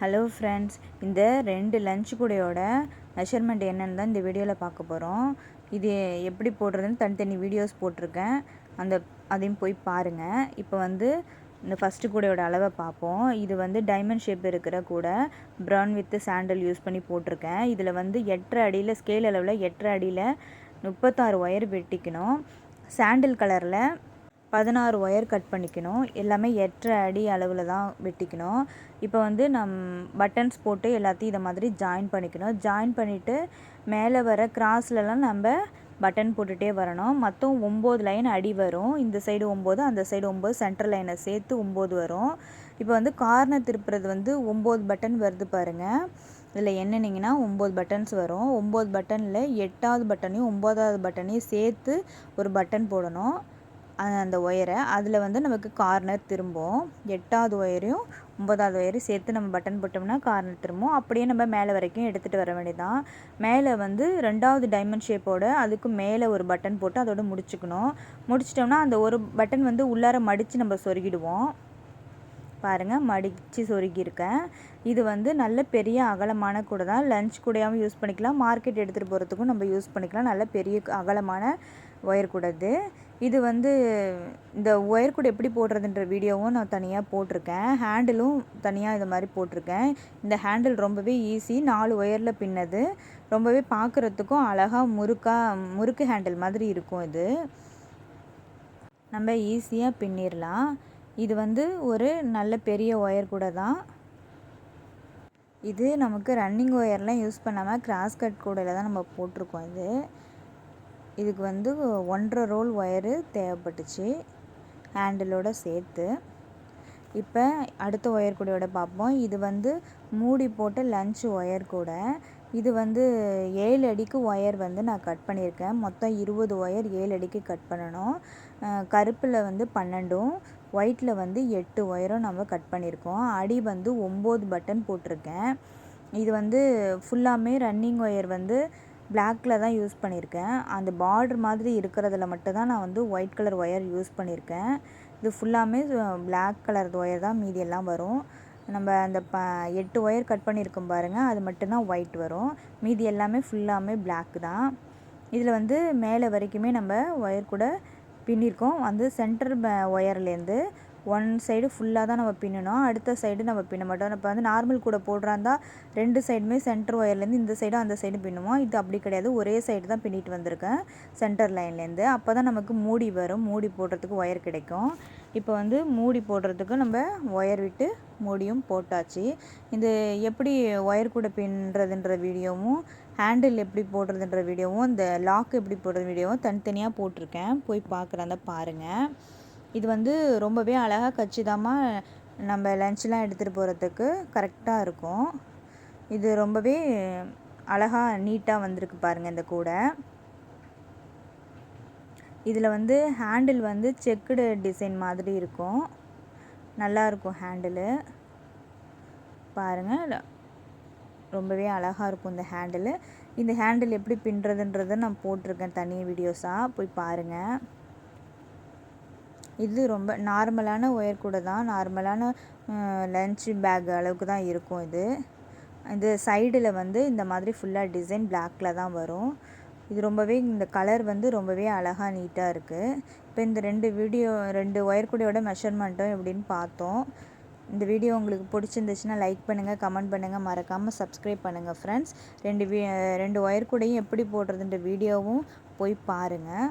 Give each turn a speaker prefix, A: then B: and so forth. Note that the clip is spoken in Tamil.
A: ஹலோ ஃப்ரெண்ட்ஸ் இந்த ரெண்டு லஞ்ச் கூடையோட மெஷர்மெண்ட் என்னென்னு தான் இந்த வீடியோவில் பார்க்க போகிறோம் இது எப்படி போடுறதுன்னு தனித்தனி வீடியோஸ் போட்டிருக்கேன். அந்த அதையும் போய் பாருங்கள் இப்போ வந்து இந்த ஃபஸ்ட்டு கூடையோட அளவை பார்ப்போம். இது வந்து டைமண்ட் ஷேப் இருக்கிற கூடை ப்ரௌன் வித்து சாண்டல் யூஸ் பண்ணி போட்டிருக்கேன். இதில் வந்து எட்டரை அடியில் ஸ்கேல் அளவில் எட்டரை அடியில் முப்பத்தாறு ஒயர் வெட்டிக்கணும். சாண்டில் கலரில் பதினாறு ஒயர் கட் பண்ணிக்கணும். எல்லாமே எட்டரை அடி அளவில் தான் வெட்டிக்கணும். இப்போ வந்து நம் பட்டன்ஸ் போட்டு எல்லாத்தையும் இதை மாதிரி ஜாயின் பண்ணிக்கணும். ஜாயின் பண்ணிவிட்டு மேலே வர கிராஸ்லலாம் நம்ம பட்டன் போட்டுகிட்டே வரணும். மொத்தம் ஒம்பது லைன் அடி வரும். இந்த சைடு ஒம்பது அந்த சைடு ஒம்பது சென்ட்ரல் லைனை சேர்த்து ஒம்பது வரும். இப்போ வந்து கார்னர் திருப்புறது வந்து ஒம்பது பட்டன் வருது பாருங்கள் இதில் என்னென்னிங்கன்னா ஒம்பது பட்டன்ஸ் வரும். ஒம்பது பட்டனில் எட்டாவது பட்டனையும் ஒம்பதாவது பட்டனையும் சேர்த்து ஒரு பட்டன் போடணும். அந்த ஒயரை அதில் வந்து நமக்கு கார்னர் திரும்பும். எட்டாவது ஒயரையும் ஒம்பதாவது ஒயரையும் சேர்த்து நம்ம பட்டன் போட்டோம்னா கார்னர் திரும்பும். அப்படியே நம்ம மேலே வரைக்கும் எடுத்துகிட்டு வர வேண்டியதான் மேலே வந்து ரெண்டாவது டைமண்ட் ஷேப்போட அதுக்கு மேலே ஒரு பட்டன் போட்டு அதோட முடிச்சுக்கணும். முடிச்சிட்டோம்னா அந்த ஒரு பட்டன் வந்து உள்ளார மடித்து நம்ம சொருகிடுவோம். பாருங்கள் மடித்து சொருகியிருக்கேன். இது வந்து நல்ல பெரிய அகலமான கூட தான். லஞ்ச் கூடையாகவும் யூஸ் பண்ணிக்கலாம். மார்க்கெட் எடுத்துகிட்டு போகிறதுக்கும் நம்ம யூஸ் பண்ணிக்கலாம். நல்ல பெரிய அகலமான ஒயர் கூடது இது. வந்து இந்த ஒயர் கூட எப்படி போடுறதுன்ற வீடியோவும் நான் தனியாக போட்டிருக்கேன். ஹேண்டிலும் தனியாக இது மாதிரி போட்டிருக்கேன். இந்த ஹேண்டில் ரொம்பவே ஈஸி. நாலு ஒயரில் பின்னது. ரொம்பவே பார்க்குறதுக்கும் அழகாக முறுக்காக முறுக்கு ஹேண்டில் மாதிரி இருக்கும் இது. நம்ம ஈஸியாக பின்னிடலாம் இது வந்து ஒரு நல்ல பெரிய ஒயர் கூட தான். இது நமக்கு ரன்னிங் ஒயர்லாம் யூஸ் பண்ணாமல் கிராஸ் கட் கூடையில் தான் நம்ம போட்டிருக்கோம் இது. இதுக்கு வந்து ஒன்றரை ரோல் ஒயரு தேவைப்பட்டுச்சு. ஹேண்டிலோட சேர்த்து. இப்போ அடுத்த ஒயர் கூடையோட பார்ப்போம். இது வந்து மூடி போட்ட லஞ்ச் ஒயர் கூட. இது வந்து ஏழு அடிக்கு ஒயர் வந்து நான் கட் பண்ணியிருக்கேன். மொத்தம் இருபது ஒயர் ஏழு அடிக்கு கட் பண்ணணும். கருப்பில் வந்து பன்னெண்டும் ஒயிட்டில் வந்து எட்டு ஒயரும் நம்ம கட் பண்ணியிருக்கோம். அடி வந்து ஒம்பது பட்டன் போட்டிருக்கேன். இது வந்து ஃபுல்லாமே ரன்னிங் ஒயர் வந்து பிளாக்கில் தான் யூஸ் பண்ணியிருக்கேன். அந்த பார்ட்ரு மாதிரி இருக்கிறதுல மட்டும்தான் நான் வந்து ஒயிட் கலர் ஒயர் யூஸ் பண்ணியிருக்கேன். இது ஃபுல்லாமே பிளாக் கலர் ஒயர் தான் மீதியெல்லாம் வரும். நம்ம அந்த ப எட்டு ஒயர் கட் பண்ணியிருக்கோம் பாருங்கள் அது மட்டும்தான் ஒயிட் வரும். மீதி எல்லாமே ஃபுல்லாமே பிளாக் தான். இதில் வந்து மேலே வரைக்குமே நம்ம ஒயர் கூட பின்னிருக்கோம். வந்து சென்டர் ஒயர்லேருந்து ஒன் சைடு ஃபுல்லாக தான் நம்ம பின்னணும். அடுத்த சைடு நம்ம பின்ன மாட்டோம். இப்போ வந்து நார்மல் கூட போடுறாந்தா ரெண்டு சைடுமே சென்டர் ஒயர்லேருந்து இந்த சைடும் அந்த சைடு பின்னுவோம். இது அப்படி கிடையாது. ஒரே சைடு தான் பின்னிட்டு வந்திருக்கேன். சென்டர் லைன்லேருந்து அப்போ தான் நமக்கு மூடி வரும். மூடி போடுறதுக்கு ஒயர் கிடைக்கும். இப்போ வந்து மூடி போடுறதுக்கு நம்ம ஒயர் விட்டு மூடியும் போட்டாச்சு. இது எப்படி ஒயர் கூட பின்னுறதுன்ற வீடியோவும் ஹேண்டில் எப்படி போடுறதுன்ற வீடியோவும் இந்த லாக் எப்படி போடுறது வீடியோவும் தனித்தனியாக போட்டிருக்கேன். போய் பார்க்குறாந்தா பாருங்கள் இது வந்து ரொம்பவே அழகாக கச்சிதமாக நம்ம லன்ச்லாம் எடுத்துகிட்டு போகிறதுக்கு கரெக்டாக இருக்கும். இது ரொம்பவே அழகாக நீட்டாக வந்திருக்கு பாருங்கள் இந்த கூடை. இதில் வந்து ஹேண்டில் வந்து செக்குடு டிசைன் மாதிரி இருக்கும். நல்லாயிருக்கும் ஹேண்டிலு பாருங்கள் ரொம்பவே அழகாக இருக்கும் இந்த ஹேண்டிலு இந்த ஹேண்டில் எப்படி பின்னுறதுன்றதை நான் போட்டிருக்கேன் தனி வீடியோஸாக போய் பாருங்கள் இது ரொம்ப நார்மலான ஒயர் கூட தான். நார்மலான லன்ச் பேக் அளவுக்கு தான் இருக்கும் இது. இது சைடில் வந்து இந்த மாதிரி ஃபுல்லாக டிசைன் பிளாக்கில் தான் வரும். இது ரொம்பவே இந்த கலர் வந்து ரொம்பவே அழகாக நீட்டாக இருக்குது இப்போ இந்த ரெண்டு வீடியோ ரெண்டு ஒயர் கூடையோட மெஷர்மெண்ட்டும் எப்படின்னு பார்த்தோம். இந்த வீடியோ உங்களுக்கு பிடிச்சிருந்துச்சுன்னா லைக் பண்ணுங்கள் கமெண்ட் பண்ணுங்கள் மறக்காமல் சப்ஸ்கிரைப் பண்ணுங்கள் ஃப்ரெண்ட்ஸ் ரெண்டு வீ ரெண்டு ஒயர் கூடையும் எப்படி போடுறதுன்ற வீடியோவும் போய் பாருங்கள்